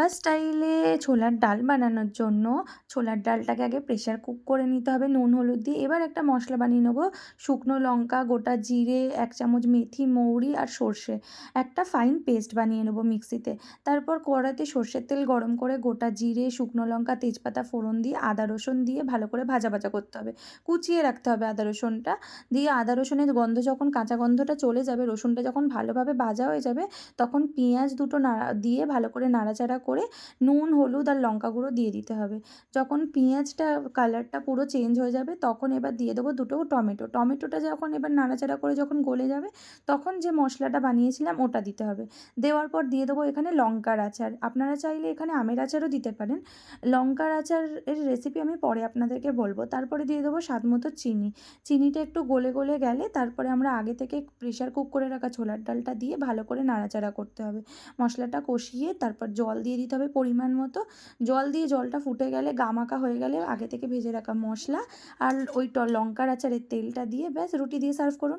ধাবা স্টাইলে ছোলার ডাল বানানোর জন্য, ছোলার ডালটাকে আগে প্রেশার কুক করে নিতে হবে, নুন, হলুদ দিয়ে। এবার একটা মশলা বানিয়ে নেব, শুকনো লঙ্কা, গোটা জিরে, এক চামচ মেথি, মৌরি আর সর্ষে। একটা ফাইন পেস্ট বানিয়ে নেব মিক্সিতে। তারপর কড়াতে সর্ষের তেল গরম করে গোটা জিরে, শুকনো লঙ্কা, তেজপাতা, ফোড়ন দিয়ে, আদা রসুন দিয়ে ভালো করে ভাজা ভাজা করতে হবে। কুচিয়ে রাখতে হবে আদা রসুনটা দিয়ে। আদা রসুনের গন্ধ যখন, কাঁচা গন্ধটা চলে যাবে, রসুনটা যখন ভালোভাবে ভাজা হয়ে যাবে, তখন পেঁয়াজ দুটো নাড়া, দিয়ে ভালো করে নাড়াচাড়া করে নুন, হলুদ আর লঙ্কা গুঁড়ো দিয়ে দিতে হবে। যখন পেঁয়াজটা কালারটা পুরো চেঞ্জ হয়ে যাবে, তখন এবার দিয়ে দেবো দুটো টমেটো। টমেটোটা যখন এবার নাড়াচাড়া করে যখন গলে যাবে, তখন যে মশলাটা বানিয়েছিলাম ওটা দিতে হবে। দেওয়ার পর দিয়ে দেবো এখানে লঙ্কার আচার। আপনারা চাইলে এখানে আমের আচারও দিতে পারেন। লঙ্কার আচারের রেসিপি আমি পরে আপনাদেরকে বলব। তারপরে দিয়ে দেবো স্বাদ মতো চিনি। চিনিটা একটু গলে গলে গেলে তারপরে আমরা আগে থেকে প্রেশার কুক করে রাখা ছোলার ডালটা দিয়ে ভালো করে নাড়াচাড়া করতে হবে। মশলাটা কষিয়ে তারপর জল দিয়ে দিতে হবে পরিমাণ মতো। জল দিয়ে জলটা ফুটে গেলে গামাকা হয়ে গেলে আগে থেকে ভেজে রাখা মশলা আর ওই লঙ্কার আচারের তেলটা দিয়ে ব্যাস রুটি দিয়ে সার্ভ করুন।